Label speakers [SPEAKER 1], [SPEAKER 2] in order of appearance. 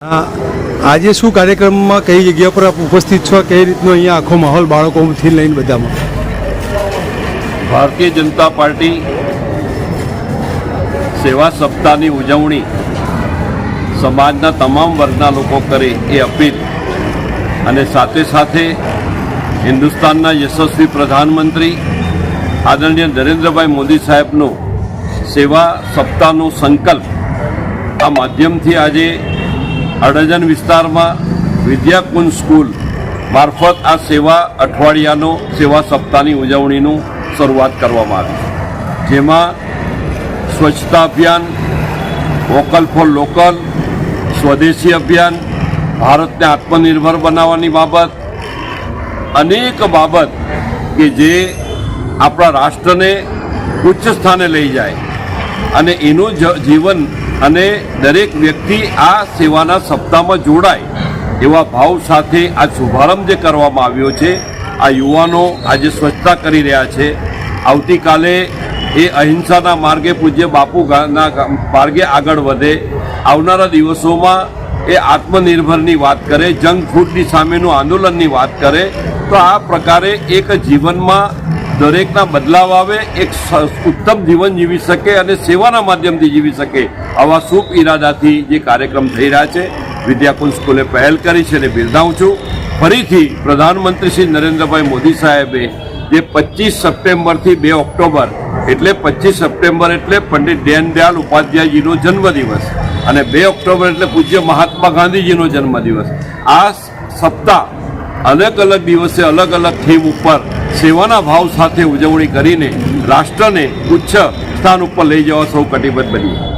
[SPEAKER 1] આજે શું કાર્યક્રમમાં કઈ જગ્યા પર આપ ઉપસ્થિત છો? કઈ રીતનો અહીંયા આખો માહોલ બાળકોથી લઈને બધામાં?
[SPEAKER 2] ભારતીય જનતા પાર્ટી સેવા સપ્તાહની ઉજવણી સમાજના તમામ વર્ગના લોકો કરે એ અપીલ અને સાથે સાથે હિન્દુસ્તાનના યશસ્વી પ્રધાનમંત્રી આદરણીય નરેન્દ્રભાઈ મોદી સાહેબનો સેવા સપ્તાહનો સંકલ્પ આ માધ્યમથી આજે અડજન વિસ્તારમાં વિદ્યાકુંજ સ્કૂલ મારફત આ સેવા અઠવાડિયાનો સેવા સપ્તાહની ઉજવણીનું શરૂઆત કરવામાં આવી જેમાં સ્વચ્છતા અભિયાન, વોકલ ફોર લોકલ, સ્વદેશી અભિયાન, ભારતને આત્મનિર્ભર બનાવવાની બાબત, અનેક બાબત કે જે આપણા રાષ્ટ્રને ઉચ્ચ સ્થાને લઈ જાય. અને એનું જીવન અને દરેક વ્યક્તિ આ સેવાના સપ્તાહમાં જોડાય એવા ભાવ સાથે આ શુભારંભ જે કરવામાં આવ્યો છે, આ યુવાનો આજે સ્વચ્છતા કરી રહ્યા છે. આવતીકાલે એ અહિંસાના માર્ગે પૂજ્ય બાપુ ગાના માર્ગે આગળ વધે. આવનારા દિવસોમાં એ આત્મનિર્ભરની વાત કરે, જંક ફૂડની સામેનું આંદોલનની વાત કરે. તો આ પ્રકારે એક જીવનમાં દરેકના બદલાવ આવે, એક ઉત્તમ જીવન જીવી શકે અને સેવાના માધ્યમથી જીવી શકે આવા શુભ ઈરાદાથી જે કાર્યક્રમ થઈ રહ્યા છે. વિદ્યાકુંજ સ્કૂલે પહેલ કરી છે અને બિરદાવું છું. ફરીથી પ્રધાનમંત્રી શ્રી નરેન્દ્રભાઈ મોદી સાહેબે જે પચીસ સપ્ટેમ્બરથી બે ઓક્ટોબર, એટલે પચીસ સપ્ટેમ્બર એટલે પંડિત દીનદયાલ ઉપાધ્યાયજીનો જન્મદિવસ અને બે ઓક્ટોબર એટલે પૂજ્ય મહાત્મા ગાંધીજીનો જન્મદિવસ. આ સપ્તાહ અલગ અલગ દિવસે અલગ અલગ થીમ ઉપર સેવાના ભાવ સાથે ઉજવણી કરીને રાષ્ટ્રને ઉચ્ચ સ્થાન ઉપર લઈ જવા સૌ કટિબદ્ધ બનીએ